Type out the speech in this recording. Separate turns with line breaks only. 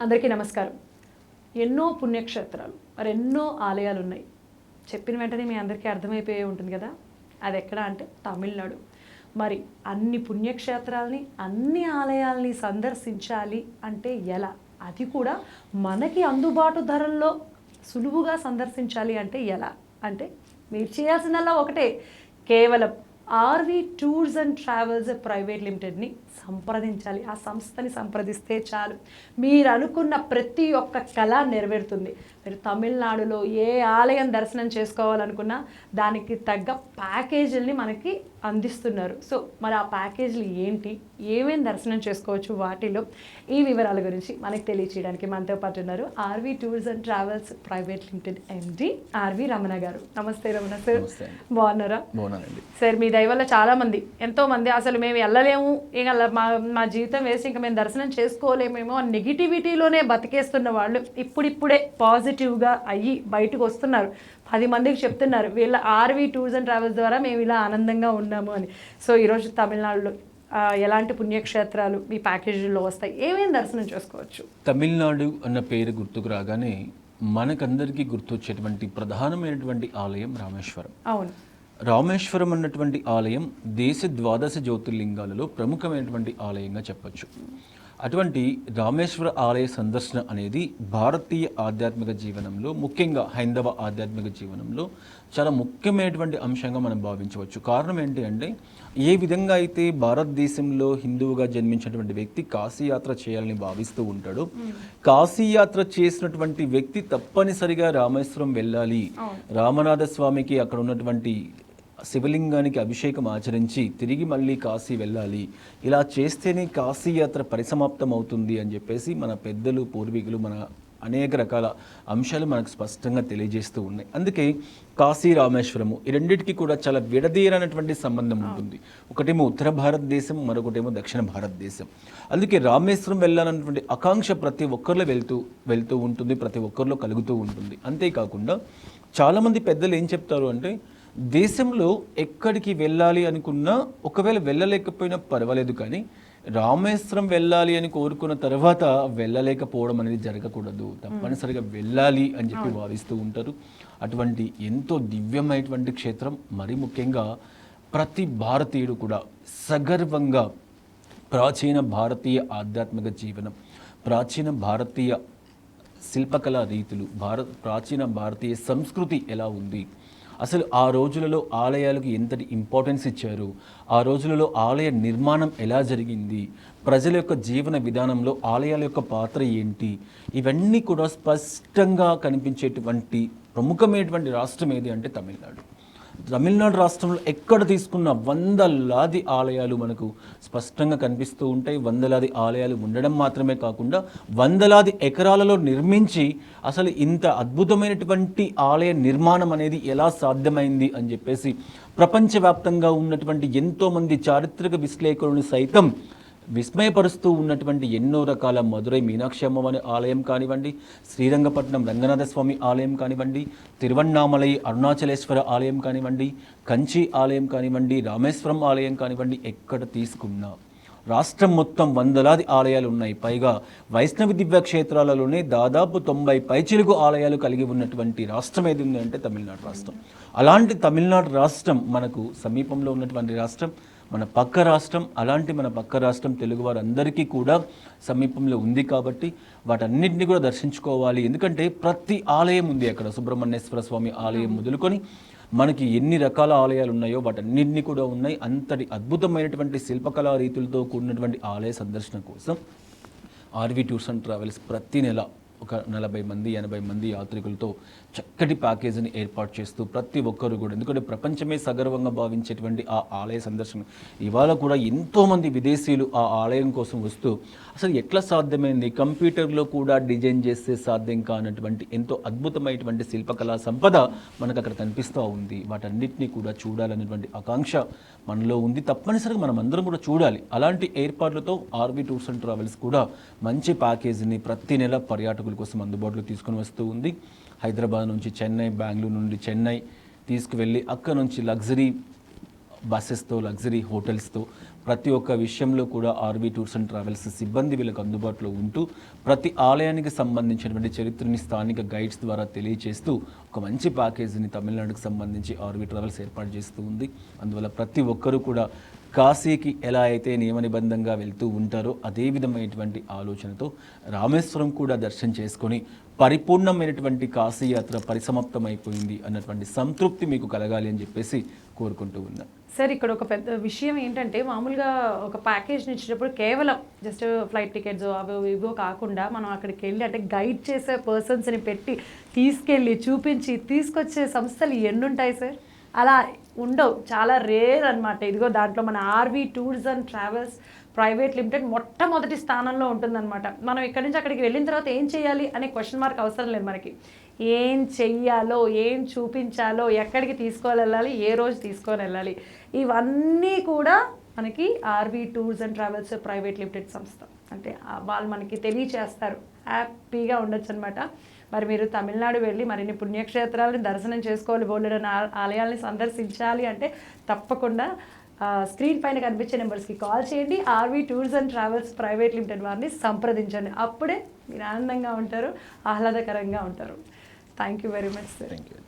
అందరికీ నమస్కారం. ఎన్నో పుణ్యక్షేత్రాలు మరి ఎన్నో ఆలయాలు ఉన్నాయి చెప్పిన వెంటనే మీ అందరికీ అర్థమైపోయే ఉంటుంది కదా? అది ఎక్కడ అంటే తమిళనాడు. మరి అన్ని పుణ్యక్షేత్రాలని అన్ని ఆలయాల్ని సందర్శించాలి అంటే ఎలా? అది కూడా మనకి అందుబాటు ధరల్లో సులువుగా సందర్శించాలి అంటే ఎలా? అంటే మీరు చేయాల్సిందల్లా ఒకటే. కేవలం RV tours and travels private లిమిటెడ్ని సంప్రదించాలి. ఆ సంస్థని సంప్రదిస్తే చాలు. మీరు అనుకున్న ప్రతి ఒక్క కళ నెరవేరుతుంది. మీరు తమిళనాడులో ఏ ఆలయం దర్శనం చేసుకోవాలనుకున్నా దానికి తగ్గ ప్యాకేజీల్ని మనకి అందిస్తున్నారు. సో మరి ఆ ప్యాకేజీలు ఏంటి? ఏమేం దర్శనం చేసుకోవచ్చు వాటిలో? ఈ వివరాల గురించి మనకి తెలియచేయడానికి మనతో పాటు ఉన్నారు RV tours and travels private limited MD RV Ramana గారు. నమస్తే రమణ సార్. బాగున్నారా?
బాగున్నానండి.
సార్ మీ దయ వల్ల చాలా మంది ఎంతో మంది అసలు మేము వెళ్ళలేము ఇక అలా మా మా జీవితం వేసి ఇంకా మేము దర్శనం చేసుకోలేమేమో నెగిటివిటీలోనే బతికేస్తున్న వాళ్ళు ఇప్పుడిప్పుడే పాజిటివ్గా అయ్యి బయటకు వస్తున్నారు. పది మందికి చెప్తున్నారు వీళ్ళ ఆర్వి టూర్స్ అండ్ ట్రావెల్స్ ద్వారా మేము ఇలా ఆనందంగా ఉన్నాము అని. సో ఈరోజు తమిళనాడులో ఎలాంటి పుణ్యక్షేత్రాలు మీ ప్యాకేజీలో వస్తాయి? ఏమేమి దర్శనం చేసుకోవచ్చు?
తమిళనాడు అన్న పేరు గుర్తుకు రాగానే మనకందరికీ గుర్తొచ్చేటువంటి ప్రధానమైనటువంటి ఆలయం రామేశ్వరం.
అవును.
రామేశ్వరం అన్నటువంటి ఆలయం దేశ ద్వాదశ జ్యోతిర్లింగాలలో ప్రముఖమైనటువంటి ఆలయంగా చెప్పొచ్చు. అటువంటి రామేశ్వర ఆలయ సందర్శన అనేది భారతీయ ఆధ్యాత్మిక జీవనంలో ముఖ్యంగా హైందవ ఆధ్యాత్మిక జీవనంలో చాలా ముఖ్యమైనటువంటి అంశంగా మనం భావించవచ్చు. కారణం ఏంటి అంటే ఏ విధంగా అయితే భారతదేశంలో హిందువుగా జన్మించినటువంటి వ్యక్తి కాశీయాత్ర చేయాలని భావిస్తూ ఉంటాడో కాశీయాత్ర చేసినటువంటి వ్యక్తి తప్పనిసరిగా రామేశ్వరం వెళ్ళాలి. రామనాథ స్వామికి అక్కడ ఉన్నటువంటి శివలింగానికి అభిషేకం ఆచరించి తిరిగి మళ్ళీ కాశీ వెళ్ళాలి. ఇలా చేస్తేనే కాశీ యాత్ర పరిసమాప్తం అవుతుంది అని చెప్పేసి మన పెద్దలు పూర్వీకులు మన అనేక రకాల అంశాలు మనకు స్పష్టంగా తెలియజేస్తూ ఉన్నాయి. అందుకే కాశీ రామేశ్వరము ఈ రెండింటికి కూడా చాలా విడదీయనటువంటి సంబంధం ఉంటుంది. ఒకటేమో ఉత్తర భారతదేశం మరొకటేమో దక్షిణ భారతదేశం. అందుకే రామేశ్వరం వెళ్ళాలన్నటువంటి ఆకాంక్ష ప్రతి ఒక్కరిలో వెళ్తూ వెళ్తూ ఉంటుంది ప్రతి ఒక్కరిలో కలుగుతూ ఉంటుంది. అంతేకాకుండా చాలామంది పెద్దలు ఏం చెప్తారు అంటే దేశంలో ఎక్కడికి వెళ్ళాలి అనుకున్నా ఒకవేళ వెళ్ళలేకపోయినా పర్వాలేదు కానీ రామేశ్వరం వెళ్ళాలి అని కోరుకున్న తర్వాత వెళ్ళలేకపోవడం అనేది జరగకూడదు. తప్పనిసరిగా వెళ్ళాలి అని చెప్పి భావిస్తూ ఉంటారు. అటువంటి ఎంతో దివ్యమైనటువంటి క్షేత్రం మరి ముఖ్యంగా ప్రతి భారతీయుడు కూడా సగర్వంగా ప్రాచీన భారతీయ ఆధ్యాత్మిక జీవనం ప్రాచీన భారతీయ శిల్పకళా రీతులు భారత ప్రాచీన భారతీయ సంస్కృతి ఎలా ఉంది అసలు ఆ రోజులలో ఆలయాలకు ఎంతటి ఇంపార్టెన్స్ ఇచ్చారు? ఆ రోజులలో ఆలయ నిర్మాణం ఎలా జరిగింది? ప్రజల యొక్క జీవన విధానంలో ఆలయాల యొక్క పాత్ర ఏంటి? ఇవన్నీ కూడా స్పష్టంగా కనిపించేటువంటి ప్రముఖమైనటువంటి రాష్ట్రం ఏది అంటే తమిళనాడు. తమిళనాడు రాష్ట్రంలో ఎక్కడ తీసుకున్న వందలాది ఆలయాలు మనకు స్పష్టంగా కనిపిస్తూ ఉంటాయి. వందలాది ఆలయాలు ఉండడం మాత్రమే కాకుండా వందలాది ఎకరాలలో నిర్మించి అసలు ఇంత అద్భుతమైనటువంటి ఆలయ నిర్మాణం అనేది ఎలా సాధ్యమైంది అని చెప్పేసి ప్రపంచవ్యాప్తంగా ఉన్నటువంటి ఎంతోమంది చారిత్రక విశ్లేషకులను సైతం విస్మయపరుస్తూ ఉన్నటువంటి ఎన్నో రకాల మధురై మీనాక్షి అమ్మవారి ఆలయం కానివ్వండి శ్రీరంగపట్నం రంగనాథ స్వామి ఆలయం కానివ్వండి తిరువన్నామలై అరుణాచలేశ్వర ఆలయం కానివ్వండి కంచి ఆలయం కానివ్వండి రామేశ్వరం ఆలయం కానివ్వండి ఎక్కడ తీసుకున్నా. రాష్ట్రం మొత్తం వందలాది ఆలయాలు ఉన్నాయి. పైగా వైష్ణవి దివ్య క్షేత్రాలలోనే దాదాపు తొంభై పైచిలుగు ఆలయాలు కలిగి ఉన్నటువంటి రాష్ట్రం ఏది ఉంది అంటే తమిళనాడు రాష్ట్రం. అలాంటి తమిళనాడు రాష్ట్రం మనకు సమీపంలో ఉన్నటువంటి రాష్ట్రం. మన పక్క రాష్ట్రం అలాంటి మన పక్క రాష్ట్రం తెలుగు వారందరికీ కూడా సమీపంలో ఉంది కాబట్టి వాటన్నిటిని కూడా దర్శించుకోవాలి. ఎందుకంటే ప్రతి ఆలయం ఉంది అక్కడ. సుబ్రహ్మణ్యేశ్వర స్వామి ఆలయం మొదలుకొని మనకి ఎన్ని రకాల ఆలయాలు ఉన్నాయో వాటన్నిటిని కూడా ఉన్నాయి. అంతటి అద్భుతమైనటువంటి శిల్పకళా రీతులతో కూడినటువంటి ఆలయ సందర్శన కోసం ఆర్వి టూర్స్ అండ్ ట్రావెల్స్ ప్రతి నెల ఒక నలభై మంది ఎనభై మంది యాత్రికులతో చక్కటి ప్యాకేజీని ఏర్పాటు చేస్తూ ప్రతి ఒక్కరు కూడా. ఎందుకంటే ప్రపంచమే సగర్వంగా భావించేటువంటి ఆ ఆలయ సందర్శన. ఇవాళ కూడా ఎంతోమంది విదేశీయులు ఆ ఆలయం కోసం వస్తూ అసలు ఎట్లా సాధ్యమైంది? కంప్యూటర్లో కూడా డిజైన్ చేస్తే సాధ్యం కానటువంటి ఎంతో అద్భుతమైనటువంటి శిల్పకళా సంపద మనకు అక్కడ కనిపిస్తూ ఉంది. వాటన్నిటిని కూడా చూడాలనేటువంటి ఆకాంక్ష మనలో ఉంది. తప్పనిసరిగా మనం అందరం కూడా చూడాలి. అలాంటి ఏర్పాట్లతో ఆర్వీ టూర్స్ అండ్ ట్రావెల్స్ కూడా మంచి ప్యాకేజీని ప్రతి నెల పర్యాటకులు కోసం అందుబాటులో తీసుకొని వస్తూ ఉంది. హైదరాబాద్ నుంచి చెన్నై బెంగళూరు నుండి చెన్నై తీసుకువెళ్ళి అక్కడ నుంచి లగ్జరీ బస్సెస్తో లగ్జరీ హోటల్స్తో ప్రతి ఒక్క విషయంలో కూడా ఆర్వీ టూర్స్ అండ్ ట్రావెల్స్ సిబ్బంది వీళ్ళకి అందుబాటులో ఉంటూ ప్రతి ఆలయానికి సంబంధించినటువంటి చరిత్రని స్థానిక గైడ్స్ ద్వారా తెలియచేస్తూ ఒక మంచి ప్యాకేజీని తమిళనాడుకు సంబంధించి ఆర్వీ ట్రావెల్స్ ఏర్పాటు చేస్తూ ఉంది. అందువల్ల ప్రతి ఒక్కరూ కూడా కాశీకి ఎలా అయితే నియమ నిబంధంగా వెళ్తూ ఉంటారో అదే విధమైనటువంటి ఆలోచనతో రామేశ్వరం కూడా దర్శనం చేసుకొని పరిపూర్ణమైనటువంటి కాశీ యాత్ర పరిసమాప్తమైపోయింది అన్నటువంటి సంతృప్తి మీకు కలగాలి అని చెప్పేసి కోరుకుంటూ ఉన్నాను
సార్ ఇక్కడ ఒక పెద్ద విషయం ఏంటంటే మామూలుగా ఒక ప్యాకేజ్ని ఇచ్చేటప్పుడు కేవలం జస్ట్ ఫ్లైట్ టికెట్స్ అవి ఇవో కాకుండా మనం అక్కడికి వెళ్ళి అంటే గైడ్ చేసే పర్సన్స్ని పెట్టి తీసుకెళ్ళి చూపించి తీసుకొచ్చే సంస్థలు ఎన్నుంటాయి సార్? అలా ఉండవు. చాలా రేర్ అనమాట ఇదిగో దాంట్లో మన RV tours and travels private limited మొట్టమొదటి స్థానంలో ఉంటుందన్నమాట. మనం ఇక్కడి నుంచి అక్కడికి వెళ్ళిన తర్వాత ఏం చేయాలి అనే క్వశ్చన్ మార్క్ అవసరం లేదు మనకి. ఏం చెయ్యాలో ఏం చూపించాలో ఎక్కడికి తీసుకొని వెళ్ళాలి ఏ రోజు తీసుకొని వెళ్ళాలి. ఇవన్నీ కూడా మనకి RV tours and travels private limited సంస్థ. అంటే వాళ్ళు మనకి తెలియచేస్తారు. హ్యాపీగా ఉండొచ్చు అనమాట మరి మీరు తమిళనాడు వెళ్ళి మరిన్ని పుణ్యక్షేత్రాలను దర్శనం చేసుకోవాలి బోలెడని ఆ- ఆలయాల్ని సందర్శించాలి అంటే తప్పకుండా స్క్రీన్ పైన కనిపించే నెంబర్స్కి కాల్ చేయండి. RV tours and travels private limited వారిని సంప్రదించండి. అప్పుడే మీరు ఆనందంగా ఉంటారు ఆహ్లాదకరంగా ఉంటారు. Thank you very much sir.
Thank you.